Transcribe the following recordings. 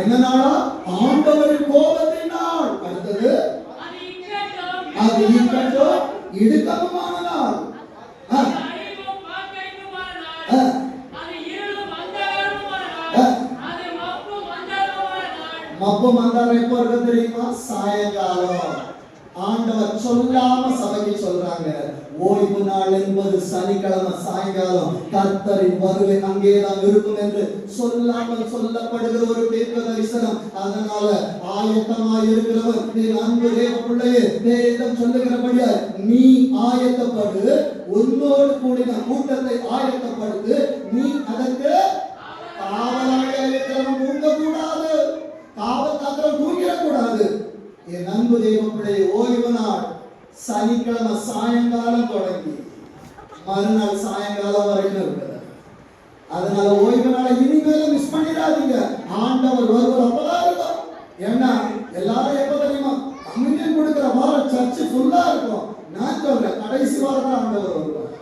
என்ன நாளா ஆண்டவரின் கோபத்தின் நாள் அடுத்தது? அது இக்கட்டோ இடுக்கமுமான நாள். மப்பு மந்தாரம் எப்போ இருக்கு தெரியுமா? சாயங்காலம். ஆண்டவர் சொல்லாம சபைக்கு சொல்றாங்க. ஓய்வு நாள் என்பது சனிக்கிழமை சாயங்காலம். கர்த்தரின் வருகை அங்கேதான் இருக்கும் என்று சொல்லாமல் சொல்லப்படுகிற ஒரு தீர்க்க தரிசனம் அதனால ஆயத்தமாய் இருக்கிறவர் நீ அன்பு தேவ பிள்ளையே தேவம் சொல்லுகிறபடியா நீ ஆயத்தப்படு உன்னோடு கூடின கூட்டத்தை ஆயத்தப்படுத்து நீ அதற்கு காவலாக இருக்கிறவன் தூங்க கூடாது காவல் காக்கிறவன் தூங்கிடக்கூடாது. என் அன்பு தெய்வ பிள்ளை ஓய்வு நாள். சனிக்கிழமை சாயங்காலம் தொடங்கி மறுநாள் சாயங்காலம் வரைக்கும் இருக்குது அதனால ஓய்வு நாளை இனிமேல மிஸ் பண்ணிடாதீங்க. ஆண்டவர் வருவர். அப்பதான் இருக்கும். ஏன்னா எல்லாரும் எப்ப தெரியுமா? கம்யூனியன் கொடுக்குற வாரம் சர்ச்சு ஃபுல்லா இருக்கும். நான் சொல்றேன் கடைசி வாரம் ஆண்டவர் வருவார்.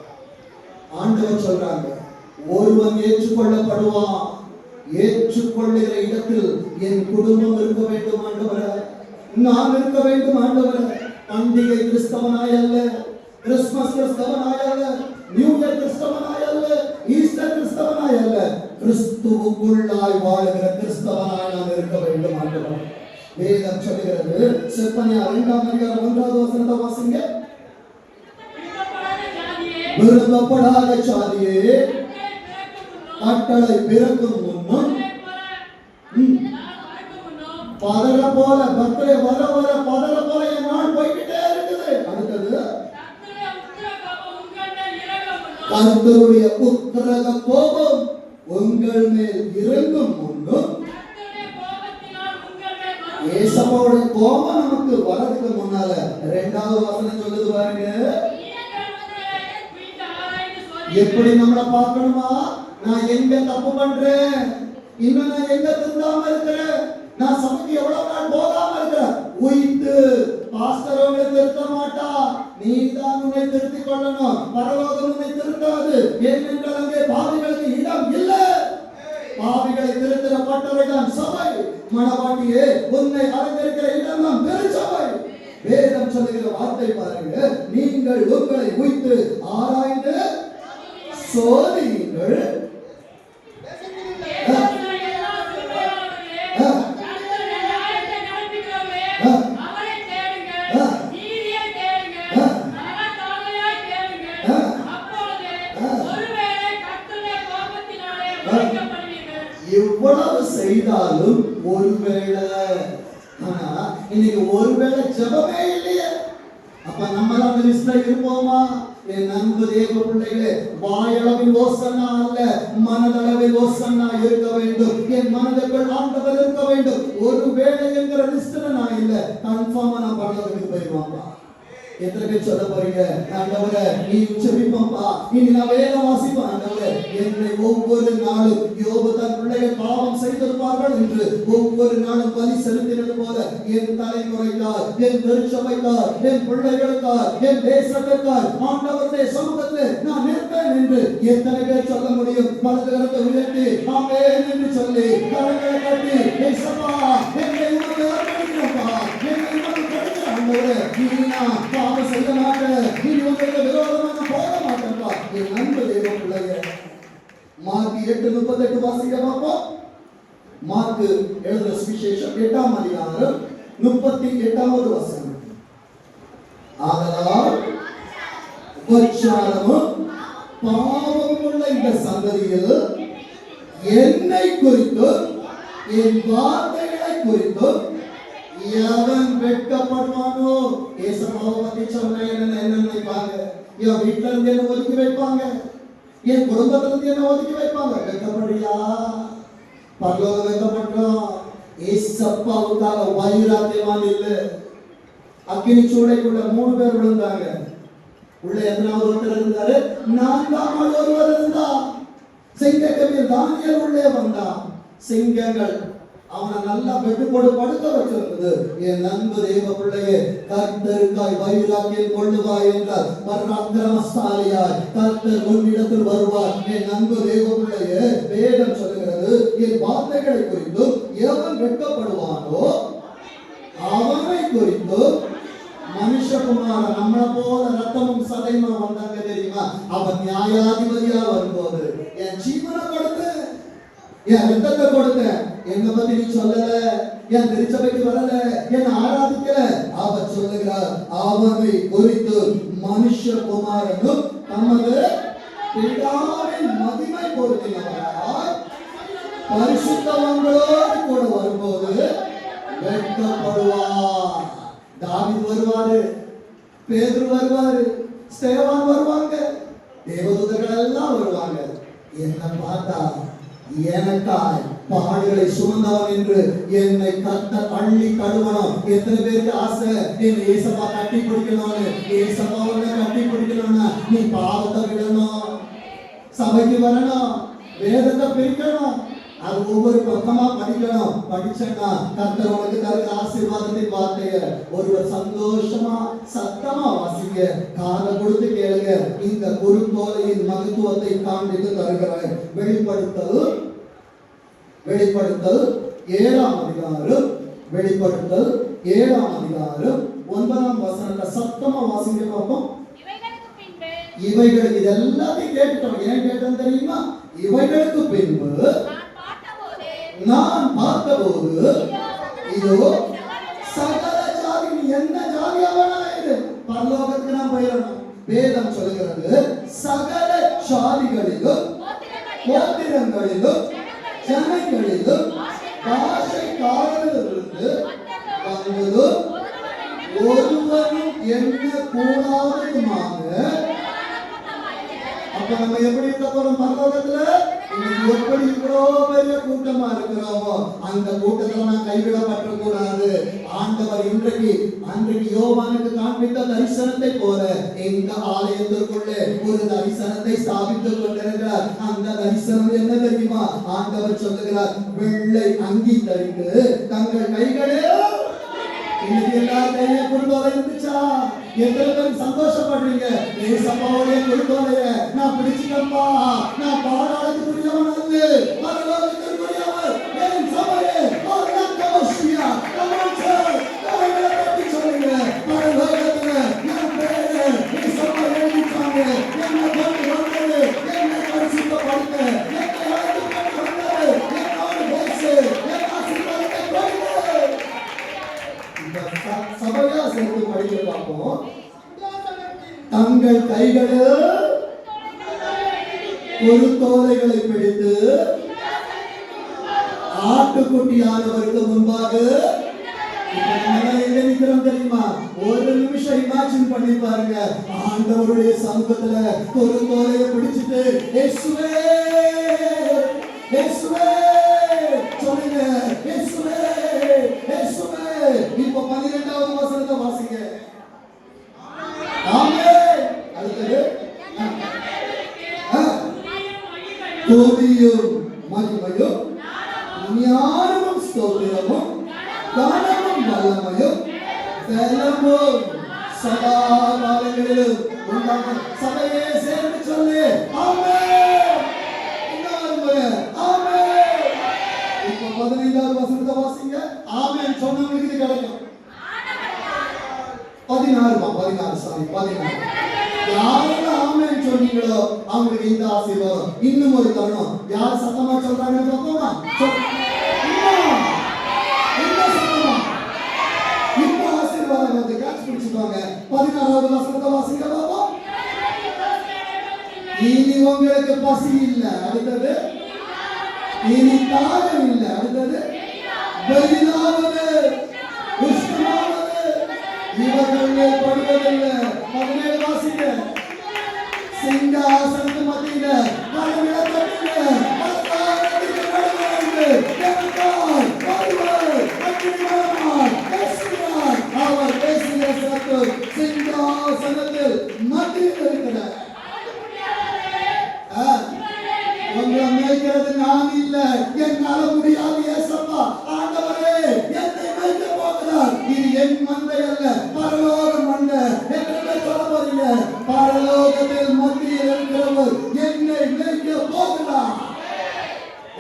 ஆண்டவர் சொல்றாங்க ஒருவன் ஏற்றுக்கொள்ளப்படுவான். ஏற்றுக்கொள்ளுகிற இடத்தில் என் குடும்பம் இருக்க வேண்டும் ஆண்டவர. நான் இருக்க வேண்டும் ஆண்டவரே. பண்டிகை கிறிஸ்தவனாய் அல்ல கிறிஸ்துமஸ் கிறிஸ்தவனாய் அல்ல நியூ இயர் கிறிஸ்தவனாய் அல்ல ஈஸ்டர் கிறிஸ்தவனாய் அல்ல கிறிஸ்துவுக்குள்ளாய் வாழுகிற கிறிஸ்தவனாய் நாம் இருக்க வேண்டும் ஆண்டவரே. வேதம் சொல்லுகிறது செப்பனியா இரண்டாம் அதிகாரம் ஒன்றாவது வசனத்தை வாசிங்க. விரும்பப்படாத சாதியே கட்டளை பிறக்கும் முன்னும், பிறக்கும் முன்னும், பதற போல பர்த்டே வர வர பதற போல என் நாள் போய்கிட்டே இருக்குது அடுத்தது கர்த்தருடைய உக்கிர கோபம் உங்கள் மேல் இறங்கும் முன்னும், கர்த்தருடைய உக்கிரக கோபம் உங்கள் மேல் இறங்கும் முன்னும் ஏசப்பாவோட கோபம் நமக்கு வரதுக்கு முன்னால ரெண்டாவது வசனம் சொல்லுது பாருங்க. எப்படி நம்மளை பார்க்கணுமா? நான் எங்க தப்பு பண்றேன்? இன்னும் நான் எங்க திருந்தாம இருக்கிறேன்? நான் சபைக்கு எவ்வளவு நாள் போகாம இருக்கிறேன்? உயித்து பாஸ்டர் உன்னை திருத்த மாட்டா. நீ தான் உன்னை திருத்திக் கொள்ளணும். பரலோகம் உன்னை திருத்தாது. ஏனென்றால் அங்கே பாவிகளுக்கு இடம் இல்லை. பாவிகளை திருத்தின தான் சபை. மனவாட்டியே உன்னை அலங்கரிக்கிற இடம் தான் பெருசபை வேதம் சொல்லுகிற வார்த்தை பாருங்க. நீங்கள் உங்களை உய்த்து ஆராய்ந்து சோதிங்க செய்தாலும் ஒருவேளை ஆனா இன்னைக்கு ஒருவேளை ஜபமே இல்லையே. அப்ப நம்ம அந்த லிஸ்ட்ல இருப்போமா? என் அன்பு தேவ பிள்ளைகளே வாயளவில் ஓசனா அல்ல மனதளவில் ஓசனா இருக்க வேண்டும். என் மனதுக்குள் ஆண்டவர் இருக்க வேண்டும். ஒரு வேலை என்கிற லிஸ்ட்ல நான் இல்லை. கன்ஃபார்மா நான் பரலோகத்துக்கு போயிடுவாப்பா எத்தனை பேர் சொல்ல போறீங்க? ஆண்டவர நீ உச்சரிப்பப்பா இனி நான் வேதம் வாசிப்பேன் ஆண்டவர. என்னை ஒவ்வொரு நாளும் யோபு தன் பிள்ளைகள் பாவம் செய்திருப்பார்கள் என்று ஒவ்வொரு நாளும் பலி செலுத்தினது போல என் தலைமுறைக்கார் என் திருச்சபைக்கார் என் பிள்ளைகளுக்கார் என் தேசத்திற்கார் ஆண்டவருடைய சமூகத்தில் நான் நிற்பேன் என்று எத்தனை பேர் சொல்ல முடியும்? வலது கரத்தை உயர்த்தி ஆமென் என்று சொல்லி கரங்களை கட்டி என்னை உமக்கு அர்ப்பணிக்கிறேன்ப்பா என்னை உமக்கு கொடுக்கிற ஆண்டவரே இனி நான் பாவம் செய்ய மாட்டேன் இனி உங்களுக்கு விரோதமா நான் போக மாட்டேன்ப்பா என் அன்பு தெய்வ பிள்ளைய மார்க் எட்டு முப்பத்தெட்டு வாசிக்க பார்ப்போம் மார்க் எழுதுற சுவிசேஷம் எட்டாம் அதிகாரம் முப்பத்தி எட்டாவது வசனம். ஆதலால் உபச்சாரமும் பாவம் உள்ள இந்த சந்ததியில் என்னை குறித்து என் வார்த்தைகளை குறித்து எவன் வெட்கப்படுவானோ? ஏசமாவை பத்தி சொன்ன என்ன என்ன நினைப்பாங்க என் வீட்டுல இருந்து என்ன ஒதுக்கி வைப்பாங்க? என் குடும்பத்துல இருந்து என்ன ஒதுக்கி வைப்பாங்க? வெட்கப்படுறியா? பரலோகம் வெட்கப்படுறோம் ஏசப்பாவுக்காக வைராத்தியவான் இல்லை. அக்கினி சூடைக்குள்ள மூணு பேர் விழுந்தாங்க. உள்ள எத்தனாவது ஒருத்தர் இருந்தாரு? நான்காம் ஒருவர் இருந்தா சிங்கக்கவியல் தானியல் உள்ளே வந்தான். சிங்கங்கள் அவனை நல்லா பெட்டு போட்டு படுக்க வச்சிருந்தது. என் நண்பு தெய்வ பிள்ளையே கர்த்தருக்காய் வைராக்கியம் கொள்ளுவாய் என்றால் பராக்கிரமசாலியாய் கர்த்தர் உன்னிடத்தில் வருவார். என் நண்பு தெய்வ பிள்ளையே வேதம் சொல்லுங்க என் வார்த்தைகளை குறித்து எவன் வெட்கப்படுவானோ அவனை குறித்து மனுஷகுமார நம்மளை போல ரத்தமும் சதைமா வந்தாங்க தெரியுமா? அவன் நியாயாதிபதியா வரும்போது என் ஜீவனை கொடுத்து என் ரத்தத்தை கொடுத்தேன் என்ன பத்தி நீ சொல்லல என் திருச்சபைக்கு வரல என்ன ஆராதிக்கல. அவர் சொல்லுகிறார் அவனை குறித்து மனுஷகுமாரனும் தமது பிதாவின் மதிமை பொருத்தினவராய் பரிசுத்தவங்களோடு கூட வரும்போது வெட்கப்படுவார். தாவீது வருவாரு பேதுரு வருவாரு ஸ்தேவான் வருவாங்க தேவதூதர்கள் எல்லாம் வருவாங்க. என்ன பார்த்தா எனக்காய் பாடுகளை சுமந்தவன் என்று என்னை கத்த அள்ளி கழுவணும். எத்தனை பேருக்கு ஆசை? என் ஏசப்பா கட்டி பிடிக்கணும்னு? ஏசப்பா உன்னை கட்டி பிடிக்கணும்னா நீ பாவத்தை விடணும். சபைக்கு வரணும். வேதத்தை பிரிக்கணும். அது ஒவ்வொரு பக்கமா படிக்கணும். படிச்சேன்னா கர்த்தர் உனக்கு தருகிற ஆசீர்வாதத்தின் வார்த்தைய ஒருவர் சந்தோஷமா சத்தமா வாசிங்க. காதை கொடுத்து கேளுங்க. இந்த குறுந்தோலையின் மகத்துவத்தை காண்பித்து தருகிறேன். வெளிப்படுத்தல் வெளிப்படுத்தல் ஏழாம் அதிகாரம் வெளிப்படுத்தல் ஏழாம் அதிகாரம் ஒன்பதாம் வசனத்தை சத்தமா வாசிங்க பார்ப்போம் இவைகள் இது எல்லாத்தையும் கேட்டுட்டோம். ஏன் கேட்டோம் தெரியுமா? இவைகளுக்கு பின்பு நான் பார்த்தபோது இதோ சகல ஜாதி நீ என்ன ஜாதியா இரு பரலோகத்துக்கு நான் போயிடணும். வேதம் சொல்லுகிறது சகல ஜாதிகளிலும் கோத்திரங்களிலும் ஜனங்களிலும் பாஷைக்காரர்களிலிருந்து வந்ததும் ஒருவரும் என்ன கூடாததுமாக. அப்ப நம்ம எப்படி இருக்க போறோம் பரலோகத்துல? எப்படி இவ்வளவு பெரிய கூட்டமா இருக்கிறோமோ அந்த கூட்டத்துல நான் கைவிடப்பட்ட கூடாது ஆண்டவர் இன்றைக்கு அன்றைக்கு யோவானுக்கு காண்பித்த தரிசனத்தை போல எங்க ஆலயத்திற்குள்ளே ஒரு தரிசனத்தை ஸ்தாபித்துக் கொண்டிருக்கிறார். அந்த தரிசனம் என்ன தெரியுமா? ஆண்டவர் சொல்லுகிறார் வெள்ளை அங்கி தரித்து தங்கள் கைகளே இன்னைக்கு எல்லாத்தையும் கையில இருந்துச்சா எத்தனை பேர் சந்தோஷப்படுறீங்க ஏசப்பாவுடைய குடும்பத்தைய நான் பிடிச்சிட்டப்பா நான் பாடாளத்துக்குரியவன் அல்ல. ஒரு தோலைகளை பிடித்து ஆட்டுக்குட்டியானவருக்கு முன்பாக தெரியுமா ஒரு நிமிஷம் இமேஜின் பண்ணி பாருங்க. ஆண்டவருடைய சமூகத்துல தோலையை பிடிச்சிட்டு வல்லமையும் தினமும் சதா காலங்களிலும் உண்டாகும் சபையே சேர்ந்து சொல்லு ஆமென் இன்னொரு பதினைந்தாவது வசனத்தை வாசிங்க ஆமென் சொன்னவங்களுக்கு இது கிடைக்கும் பதினாறுமா பதினாறு சாரி பதினாறு யாரெல்லாம் ஆமென் சொன்னீங்களோ அவங்களுக்கு இந்த ஆசீர்வாதம் இன்னும் ஒரு தருணம் யார் சத்தமா சொல்றாங்க பார்த்தோமா சொல். இன்னும். இன்னும் சத்தமா. இந்த ஆசீர்வாதம் வந்து கேட்ச் பிடிச்சுக்கோங்க பதினாறாவது வசனத்தை வாசிங்க பார்ப்போம் இனி உங்களுக்கு பசி இல்லை. அடுத்தது இனி தாகம்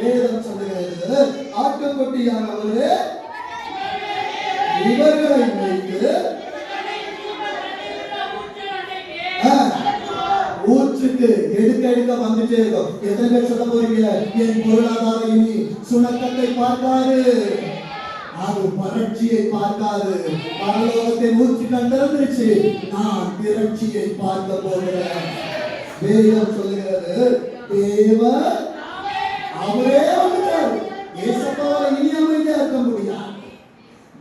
வேதம் சொல்ல ஆட்டுக்குட்டியானவரு இவர்களை வைத்து ஆ, ஊற்றுக்கு எடுக்க எடுக்க வந்துட்டே இருக்கும். எத்தனை பேர் சொல்ல போறீங்க? என் பொருளாதாரம் இனி சுணக்கத்தை பார்க்காது. அது வறட்சியை பார்க்காது. பரலோகத்தை ஊற்றி கண்டிருந்துச்சு நான் திரட்சியை பார்க்க போகிறேன். வேதம் சொல்லுகிறது தேவ அவரே வந்துட்டார். ஏசப்பாவை இனி அமைதியா இருக்க முடியா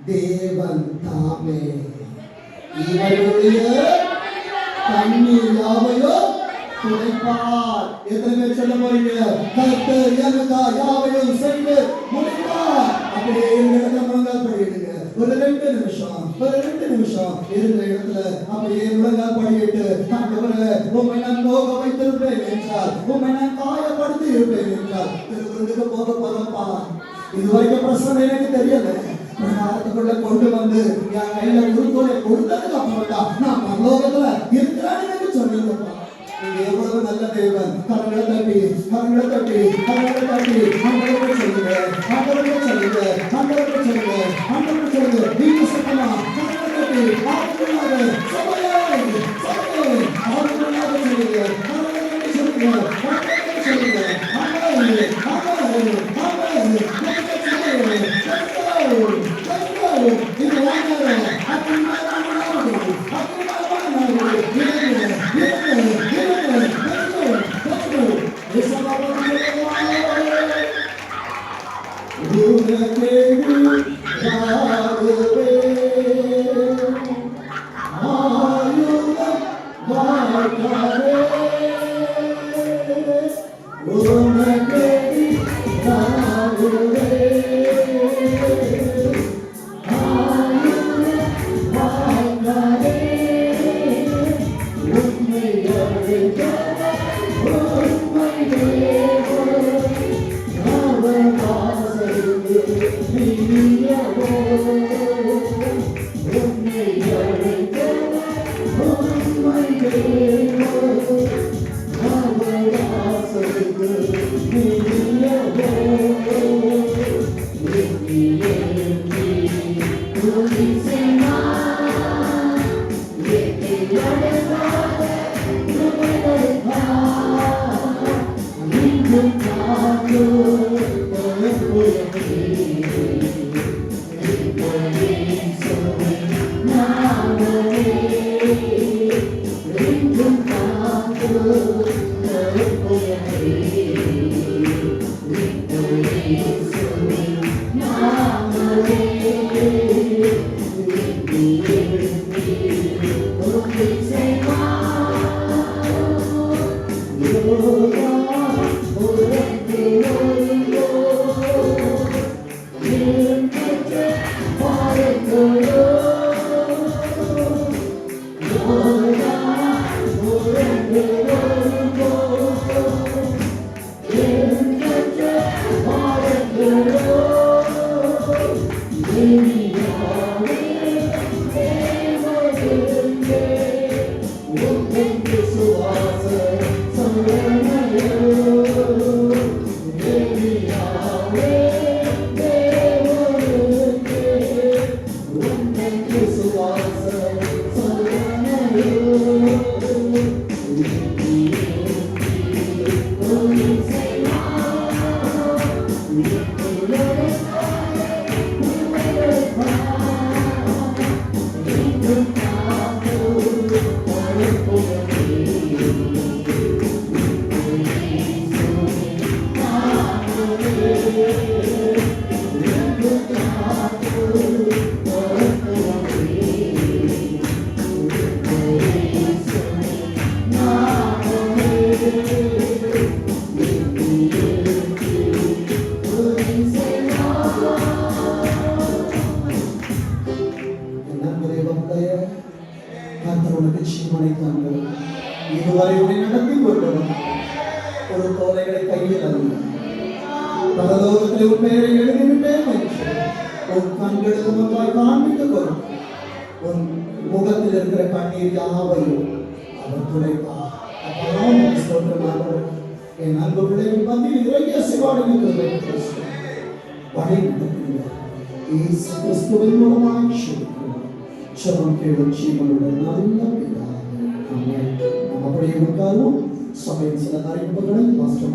தேவன் தாமே. இவருடைய கண்ணீர் யாவையும் துடைப்பார். எத்தனை பேர் சொல்ல போறீங்க? கர்த்தர் எனக்கா யாவையும் செய்து முடிப்பார். அப்படியே இருந்த ஒரு ரெண்டு நிமிஷம் ஒரு ரெண்டு நிமிஷம். இடத்துல அப்படியே உண்மை நான் நோக வைத்திருப்பேன் என்றால் உண்மை நான் இருப்பேன் என்றால் திருவிருந்துக்கு போக போறப்பா இதுவரைக்கும் பிரச்சனை எனக்கு தெரியல கொண்டு வந்து என் கையில குருத்தோலை கொடுத்ததுக்கு அப்புறம் தான் நான் பரலோகத்துல இருக்கிறேன்னு எனக்கு எவ்வளவு நல்ல தேவன் கரங்களை தட்டி கரங்களை தட்டி கரங்களை தட்டி ஆண்டவரை சொல்லுங்க ஆண்டவரை சொல்லுங்க ஆண்டவரை சொல்லுங்க ஆண்டவரை சொல்லுங்க நீங்க கரங்களை தட்டி சொல்லுங்க கரங்களை தட்டி சொல்லுங்க கர்த்தர் பரலோகத்தில் உன் பெயரை எழுதிவிட்டேன் என்று உன் கண்களுக்கு முன்பாய் காண்பித்துக் கொள் உன் முகத்தில் இருக்கிற கண்ணீர் யாவையும் அவர் துடைப்பார் அப்பதான் என் அன்பு பிள்ளைகள் மத்தியில் இறங்கிய சிவாடிக்கு வழி நடத்துங்க இயேசு கிறிஸ்துவின் மூலமாய் செபிக்கிறோம் ஜெபம் கேளும் ஜீவனுடைய நல்ல பிதாவே அப்படியே உட்காரும் சபையின் சில அறிவிப்புகளை பாஸ்டர்